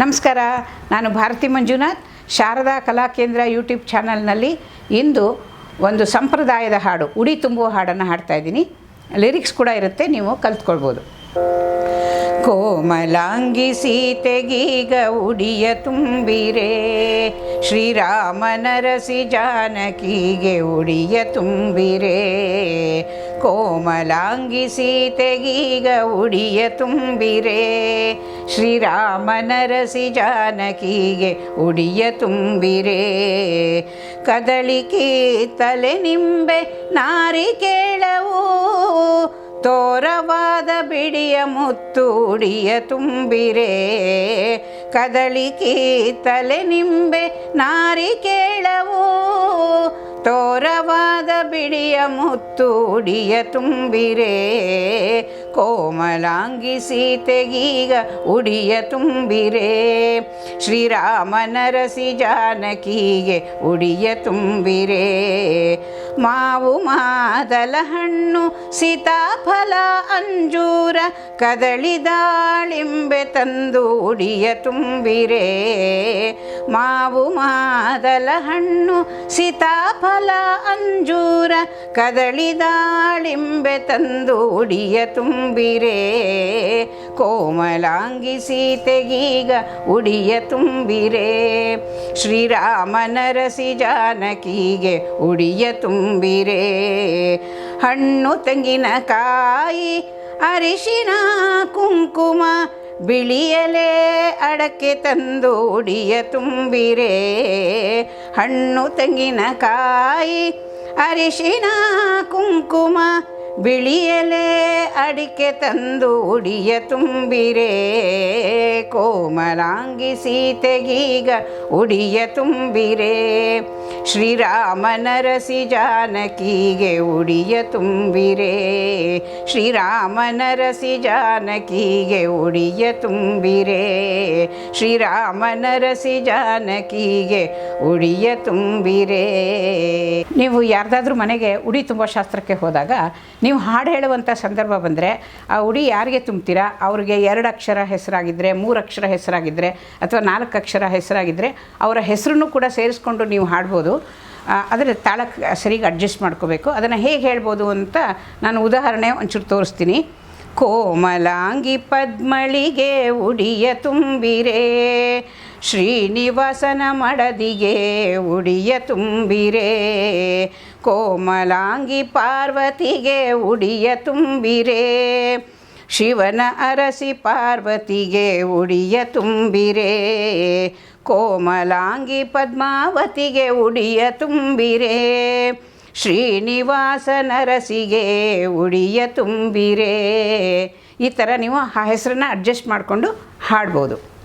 ನಮಸ್ಕಾರ, ನಾನು ಭಾರತಿ ಮಂಜುನಾಥ್, ಶಾರದಾ ಕಲಾ ಕೇಂದ್ರ ಯೂಟ್ಯೂಬ್ ಚಾನಲ್ನಲ್ಲಿ ಇಂದು ಒಂದು ಸಂಪ್ರದಾಯದ ಹಾಡು, ಉಡಿ ತುಂಬುವ ಹಾಡನ್ನು ಹಾಡ್ತಾ ಇದ್ದೀನಿ. ಲಿರಿಕ್ಸ್ ಕೂಡ ಇರುತ್ತೆ, ನೀವು ಕಲ್ತ್ಕೊಳ್ಬೋದು. ಕೋಮಲಾಂಗಿ ಸೀತೆಗೀಗ ಉಡಿಯ ತುಂಬಿರೆ, ಶ್ರೀರಾಮನರಸಿ ಜಾನಕಿಗೆ ಉಡಿಯ ತುಂಬಿರೆ ಕೋಮಲಾಂಗಿ ಸೀತೆಗೀಗ ಉಡಿಯ ತುಂಬಿರೆ, ಶ್ರೀರಾಮನರಸಿ ಜಾನಕಿಗೆ ಉಡಿಯ ತುಂಬಿರೆ. ಕದಳಿಕಿ ತಲೆ ನಿಂಬೆ ನಾರಿಕೇಳವು ತೋರವಾದ ಬಿಡಿಯ ಮುತ್ತು ಉಡಿಯ ತುಂಬಿರೆ. ಕದಳಿಕಿ ತಲೆ ನಿಂಬೆ ನಾರಿಕೇಳವು ತೋರವಾದ ಬಿಡಿಯ ಮುತ್ತು ಉಡಿಯ ತುಂಬಿರೆ. ಕೋಮಲಾಂಗಿ ಸೀತೆಗೀಗ ಉಡಿಯ ತುಂಬಿರೆ. ಶ್ರೀರಾಮನರಸಿ ಜಾನಕಿಗೆ ಉಡಿಯ ತುಂಬಿರೆ. ಮಾವು ಮಾದಲ ಹಣ್ಣು, ಸೀತಾಫಲ, ಅಂಜೂರ, ಕದಳಿ ದಾಳಿಂಬೆ ತಂದು ಉಡಿಯ ತುಂಬಿರೆ, ಮಾವು ಮಾದಲ ಹಣ್ಣು ಸೀತಾಫಲ ಅಂಜೂರ ಕದಳಿ ದಾಳಿಂಬೆ ತಂದು ಉಡಿಯ ತುಂಬಿರೆ, ಕೋಮಲಾಂಗಿ ಸೀತೆಗೀಗ ಉಡಿಯ ತುಂಬಿರೆ, ಶ್ರೀರಾಮನರಸಿ ಜಾನಕಿಗೆ ಉಡಿಯ ತುಂಬಿರೆ. ಹಣ್ಣು ತೆಂಗಿನಕಾಯಿ ಅರಿಶಿನ, ಕುಂಕುಮ ಬಿಳಿಯಲೆ ಅಡಕೆ ತಂದು ಉಡಿಯ ತುಂಬಿರೆ ಹಣ್ಣು ತೆಂಗಿನಕಾಯಿ ಅರಿಶಿನ ಕುಂಕುಮ ಬಿಳಿಯಲೆ ಅಡಿಕೆ ತಂದು ಉಡಿಯ ತುಂಬಿರೆ, ಕೋಮಲಾಂಗಿ ಸೀತೆಗೀಗ ಉಡಿಯ ತುಂಬಿರೆ. ಶ್ರೀರಾಮನರಸಿ ಜಾನಕಿಗೆ ಉಡಿಯ ತುಂಬಿರೆ ಶ್ರೀರಾಮ ನರಸಿ ಜಾನಕಿಗೆ ಉಡಿಯ ತುಂಬಿರೆ. ಶ್ರೀರಾಮನರಸಿ ಜಾನಕಿಗೆ ಉಡಿಯ ತುಂಬಿರೆ. ನೀವು ಯಾರ್ದಾದ್ರೂ ಮನೆಗೆ ಉಡಿ ತುಂಬ ಶಾಸ್ತ್ರಕ್ಕೆ ಹೋದಾಗ, ನೀವು ಹಾಡು ಹೇಳುವಂಥ ಸಂದರ್ಭ ಬಂದರೆ, ಆ ಉಡಿ ಯಾರಿಗೆ ತುಂಬ್ತೀರಾ? ಅವ್ರಿಗೆ ಎರಡು ಅಕ್ಷರ ಹೆಸರಾಗಿದ್ದರೆ ಮೂರು ಅಕ್ಷರ ಹೆಸರಾಗಿದ್ದರೆ ಅಥವಾ ನಾಲ್ಕು ಅಕ್ಷರ ಹೆಸರಾಗಿದ್ದರೆ ಅವರ ಹೆಸರನ್ನು ಕೂಡ ಸೇರಿಸ್ಕೊಂಡು ನೀವು ಹಾಡ್ಬೋದು. ಆದರೆ ತಾಳಕ್ಕೆ ಸರಿಗೆ ಅಡ್ಜಸ್ಟ್ ಮಾಡ್ಕೋಬೇಕು. ಅದನ್ನು ಹೇಗೆ ಹೇಳ್ಬೋದು ಅಂತ ನಾನು ಉದಾಹರಣೆ ಒಂಚೂರು ತೋರಿಸ್ತೀನಿ. ಕೋಮಲಾಂಗಿ ಪದ್ಮಳಿಗೆ ಉಡಿಯ ತುಂಬಿರೆ ಶ್ರೀನಿವಾಸನ ಮಡದಿಗೆ ಉಡಿಯ ತುಂಬಿರೆ, ಕೋಮಲಾಂಗಿ ಪಾರ್ವತಿಗೆ ಉಡಿಯ ತುಂಬಿರೆ, ಶಿವನ ಅರಸಿ ಪಾರ್ವತಿಗೆ ಉಡಿಯ ತುಂಬಿರೆ, ಕೋಮಲಾಂಗಿ ಪದ್ಮಾವತಿಗೆ ಉಡಿಯ ತುಂಬಿರೆ, ಶ್ರೀನಿವಾಸ ನರಸಿಗೆ ಉಡಿಯ ತುಂಬಿರೆ. ಈ ಥರ ನೀವು ಆ ಹೆಸರನ್ನ ಅಡ್ಜಸ್ಟ್ ಮಾಡಿಕೊಂಡು ಹಾಡ್ಬೋದು.